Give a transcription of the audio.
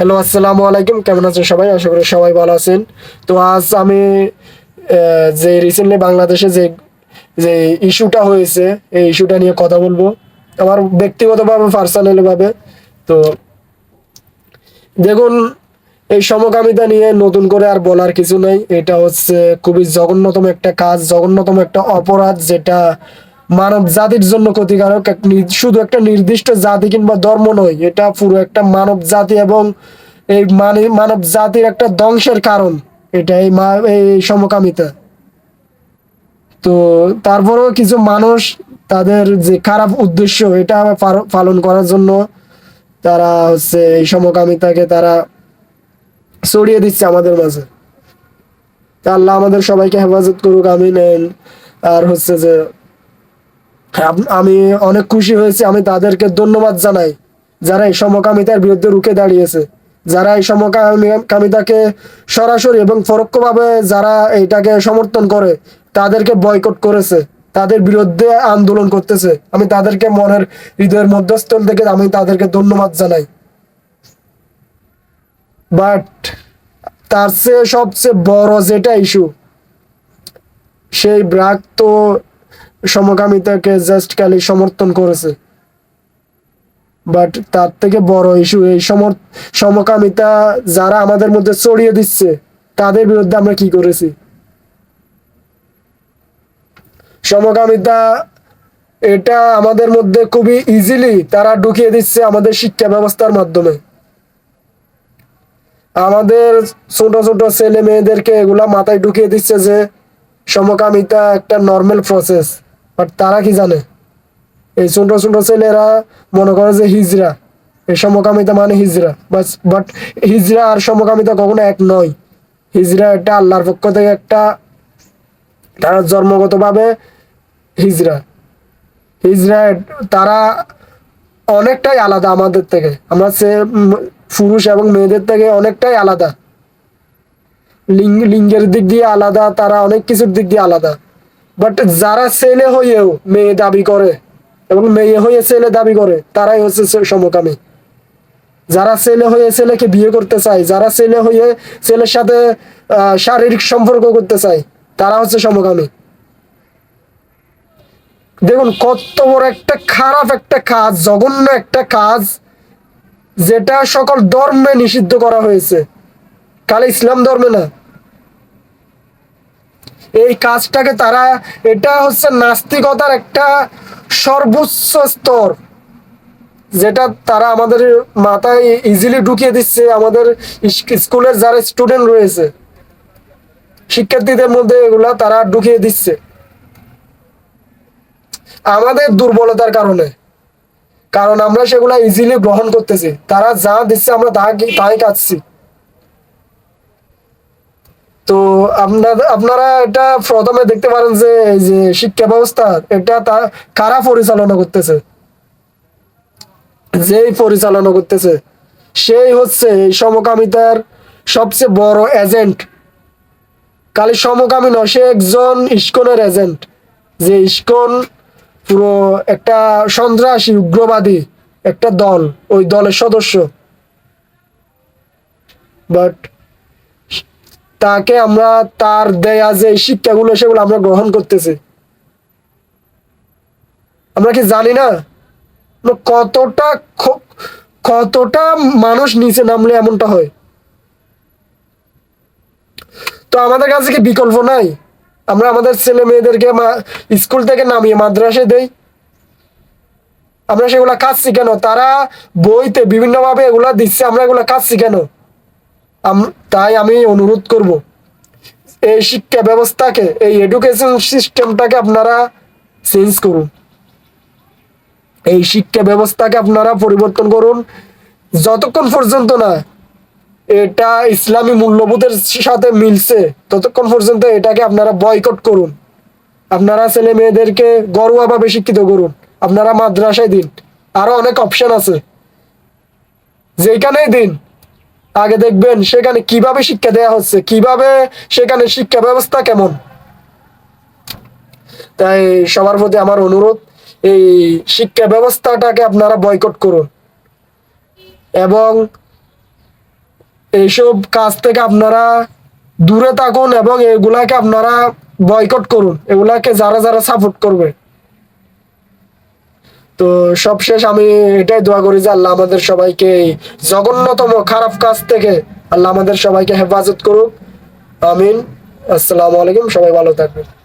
Hello, আসসালামু আলাইকুম। কেমন আছেন সবাই? আশা করি সবাই ভালো আছেন। তো আজ আমি যে রিসেন্টলি বাংলাদেশে যে যে ইস্যুটা হয়েছে, এই ইস্যুটা নিয়ে কথা বলব। আমার ব্যক্তিগতভাবে পার্সোনালি ভাবে তো দেখুন, এই সমকামিতা নিয়ে নতুন করে আর বলার কিছু নাই। এটা হচ্ছে খুবই জঘন্যতম একটা কাজ, জঘন্যতম একটা অপরাধ, যেটা মানব জাতির জন্য ক্ষতিকারক শুধু একটা নির্দিষ্ট জাতি কিংবা ধর্ম নয়, এটা পুরো একটা মানব জাতি এবং এই মানে মানব জাতির একটা ধ্বংসের কারণ এটা এই সমকামিতা। তো তারপরেও কিছু মানুষ তাদের যে খারাপ উদ্দেশ্য, এটা পালন করার জন্য তারা হচ্ছে এই সমকামিতাকে তারা ছড়িয়ে দিচ্ছে আমাদের মাঝে। আল্লাহ আমাদের সবাইকে হেফাজত করুক, আমিন। আর হচ্ছে যে আমি অনেক খুশি হয়েছি, আমি তাদেরকে ধন্যবাদ জানাই যারা এই সমকামিতার বিরুদ্ধে রুখে দাঁড়িয়েছে যারা এই সমকামিতাকে সরাসরি এবং পরোক্ষভাবে যারা এটাকে সমর্থন করে, তাদেরকে বয়কট করেছে, তাদের বিরুদ্ধে আন্দোলন করতেছে। আমি তাদেরকে মনের হৃদয়ের মধ্যস্থল থেকে আমি তাদেরকে ধন্যবাদ জানাই। বাট তার চেয়ে সবচেয়ে বড় যেটা ইস্যু সেই ব্রাক তো সমকামিতাকে জাস্ট খালি সমর্থন করেছে। বাট তার থেকে বড় ইস্যু এই সমকামিতা যারা আমাদের মধ্যে ছড়িয়ে দিচ্ছে, তাদের বিরুদ্ধে আমরা কি করেছি? সমকামিতা এটা আমাদের মধ্যে খুবই ইজিলি তারা ঢুকিয়ে দিচ্ছে আমাদের শিক্ষা ব্যবস্থার মাধ্যমে। আমাদের ছোট ছোট ছেলে মেয়েদেরকে এগুলা মাথায় ঢুকিয়ে দিচ্ছে যে সমকামিতা একটা নর্মাল প্রসেস বাট তারা কি জানে? এই ছোট ছোট ছেলেরা মনে করে যে হিজরা। এই সমকামিতা মানে হিজরা। বাস বাট হিজরা আর সমকামিতা কখনো এক নয়। হিজরা একটা আল্লাহর পক্ষ থেকে একটা, তারা জন্মগতভাবে হিজরা। হিজরা তারা অনেকটাই আলাদা আমাদের থেকে। আমরা সে পুরুষ এবং মেয়েদের থেকে অনেকটাই আলাদা। লিঙ্গের দিক দিয়ে আলাদা, তারা অনেক কিছুর দিক দিয়ে আলাদা। বাট যারা ছেলে হয়েও মেয়ে দাবি করে এবং মেয়ে হয়ে ছেলে দাবি করে, তারাই হচ্ছে সমকামী। যারা ছেলে হয়ে ছেলেকে বিয়ে করতে চায়, যারা ছেলে হয়ে ছেলের সাথে শারীরিক সম্পর্ক করতে চায়, তারা হচ্ছে সমকামী। দেখুন, কত বড় একটা খারাপ একটা কাজ, জঘন্য একটা কাজ, যেটা সকল ধর্মে নিষিদ্ধ করা হয়েছে। কালে ইসলাম ধর্মে না। এই কাজটাকে তারা, এটা হচ্ছে নাস্তিকতার একটা সর্বোচ্চ স্তর, যেটা তারা আমাদের মাথায় ইজিলি ঢুকিয়ে দিচ্ছে। আমাদের স্কুলের যারা স্টুডেন্ট রয়েছে, শিক্ষার্থীদের মধ্যে এগুলা তারা ঢুকিয়ে দিচ্ছে। আমাদের দুর্বলতার কারণে, কারণ আমরা সেগুলা ইজিলি গ্রহণ করতেছি। তারা যা দিচ্ছে আমরা তাই কাটছি। তো আপনারা আপনারা এটা প্রথমে দেখতে পারেন যে এই যে শিক্ষা ব্যবস্থা, এটা তা কারা পরিচালনা করতেছে? যেই পরিচালনা করতেছে, সেই হচ্ছে এই সমকামিতার সবচেয়ে বড় এজেন্ট খালি সমকামী নয়, সে একজন ইস্কনের এজেন্ট যে ইস্কন পুরো একটা সন্ত্রাসী, উগ্রবাদী একটা দল, ওই দলের সদস্য। বাট তাকে আমরা তার দেয়া যে শিক্ষাগুলো, সেগুলো আমরা গ্রহণ করতেছি। আমরা কি জানি না? কতটা কতটা মানুষ নিচে নামলে এমনটা হয়? তো আমাদের কাছে কি বিকল্প নাই? আমরা আমাদের ছেলে মেয়েদেরকে স্কুল থেকে নামিয়ে মাদ্রাসে দেই। আমরা সেগুলা খাচ্ছি কেন? তারা বইতে বিভিন্নভাবে এগুলা দিচ্ছে, আমরা এগুলা কেন? আম- তাই আমি অনুরোধ করব, এই শিক্ষা ব্যবস্থাকে, এই এডুকেশন সিস্টেমটাকে আপনারা চেঞ্জ করুন। এই শিক্ষা ব্যবস্থাকে আপনারা পরিবর্তন করুন। যতক্ষণ পর্যন্ত না এটা ইসলামী মূল্যবোধের সাথে মিলছে, ততক্ষণ পর্যন্ত এটাকে আপনারা বয়কট করুন। আপনারা ছেলে মেয়েদেরকে ঘরোয়াভাবে শিক্ষিত করুন। আপনারা মাদ্রাসায় দিন। আরও অনেক অপশন আছে। যেখানেই দিন। আগে দেখবেন সেখানে কীভাবে শিক্ষা দেওয়া হচ্ছে, কীভাবে সেখানে শিক্ষা ব্যবস্থা কেমন। তাই সবার প্রতি আমার অনুরোধ, এই শিক্ষা ব্যবস্থাটাকে আপনারা বয়কট করুন। এবং এইসব কাজ থেকে আপনারা দূরে থাকুন এবং এগুলাকে আপনারা বয়কট করুন। এগুলাকে যারা যারা সাপোর্ট করবে। তো সবশেষ আমি এটাই দোয়া করি যে আল্লাহ আমাদের সবাইকে জঘন্যতম খারাপ কাজ থেকে আল্লাহ আমাদের সবাইকে হেফাজত করুক। আমিন। আসসালামু আলাইকুম। সবাই ভালো থাকবেন।